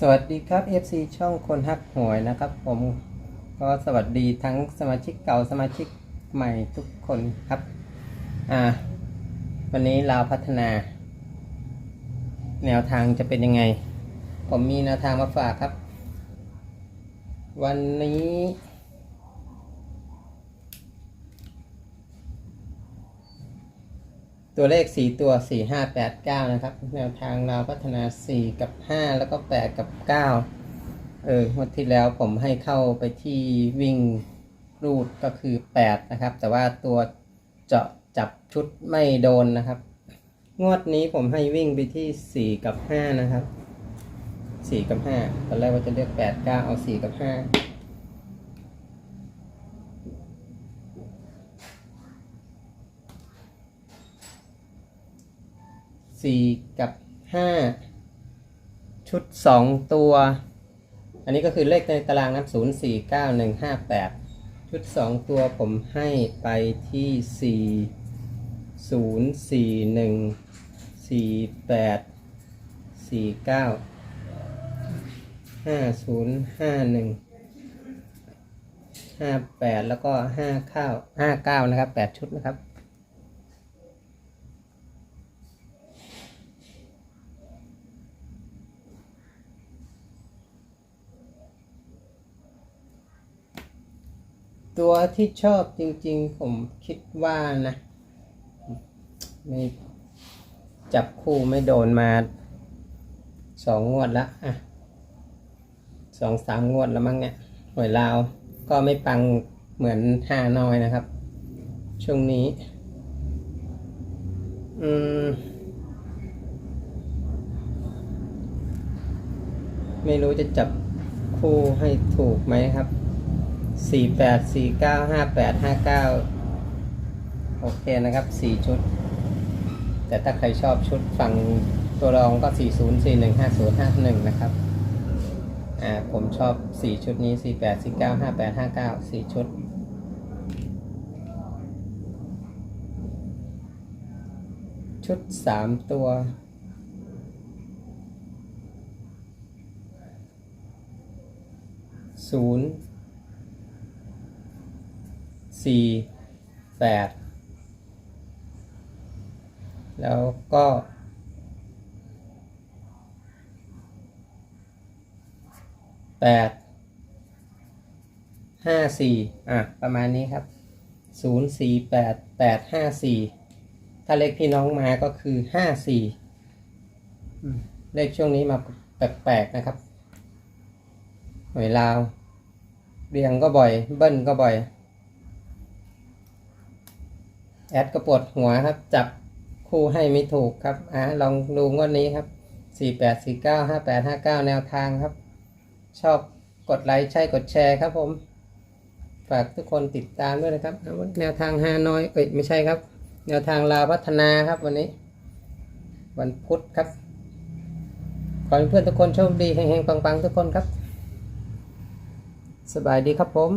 สวัสดีครับ FC ช่องคนฮักหวยนะครับ ผมก็สวัสดีทั้งสมาชิกเก่าสมาชิกใหม่ทุกคนครับอ่าวันนี้เราพัฒนา แนวทางจะเป็นยังไง ผมมีแนวทางมาฝากครับ วันนี้ ตัวเลข 4 ตัว 4 5 8 9 นะครับ แนวทางเราพัฒนา 4 กับ 5 แล้วก็ 8 กับ 9 เออวันที่แล้วผมให้เข้าไปที่วิ่งรูดก็คือ 8 นะครับ แต่ว่าตัวเจาะจับชุดไม่โดนนะครับ งวดนี้ผมให้วิ่งไปที่ 4 กับ 5 นะครับ 4 กับ 5 ตอนแรกว่าจะเลือก 8 9 เอา 4 กับ 5 สี่กับห้าชุดสองตัว อันนี้ก็คือเลขในตารางนับศูนย์สี่เก้าหนึ่งห้าแปดชุดสองตัวผมให้ไปที่สี่ศูนย์สี่หนึ่งสี่แปดสี่เก้าห้าศูนย์ห้าหนึ่งห้าแปดแล้วก็ห้าเก้าห้าเก้านะครับแปดชุดนะครับ ตัวที่ชอบจริงๆ ผมคิดว่านะไม่จับคู่ไม่โดนมาสองงวดละอะสองสามงวดแล้วมั้งเนี่ยหวยลาวก็ไม่ปังเหมือนฮานอยนะครับ ช่วงนี้ อืม ไม่รู้จะจับคู่ให้ถูกไหมครับ สี่แปดสี่เก้าห้าแปดห้าเก้าโอเคนะครับสี่ชุด แต่ถ้าใครชอบชุดฝั่งตัวรองก็สี่ศูนย์สี่หนึ่งห้าศูนย์ห้าหนึ่งนะครับอ่าผมชอบสี่ชุดนี้สี่แปดสี่เก้าห้าแปดห้าเก้าสี่ชุดชุดสามตัว ศูนย์ สี่แปดแล้วก็แปดห้าสี่อะ ประมาณนี้ครับศูนย์สี่แปดแปดห้าสี่ถ้าเลขพี่น้องมาก็คือห้าสี่เลขช่วงนี้มาแปลกๆนะครับหวยลาว เรียงก็บ่อย เบิ้ลก็บ่อย แอดก็ปวดหัวครับ จับคู่ให้ไม่ถูกครับอ่าลองดูงวดนี้ครับสี่แปดสี่เก้าห้าแปดห้าเก้าแนวทางครับ ชอบกดไลค์ใช่กดแชร์ครับผม ฝากทุกคนติดตามด้วยนะครับ แนวทางฮานอยเอ้ยไม่ใช่ครับ แนวทางลาวพัฒนาครับวันนี้ วันพุธครับ ขอให้เพื่อนทุกคนโชคดีเฮงๆปังๆ ทุกคนครับ สบายดีครับผม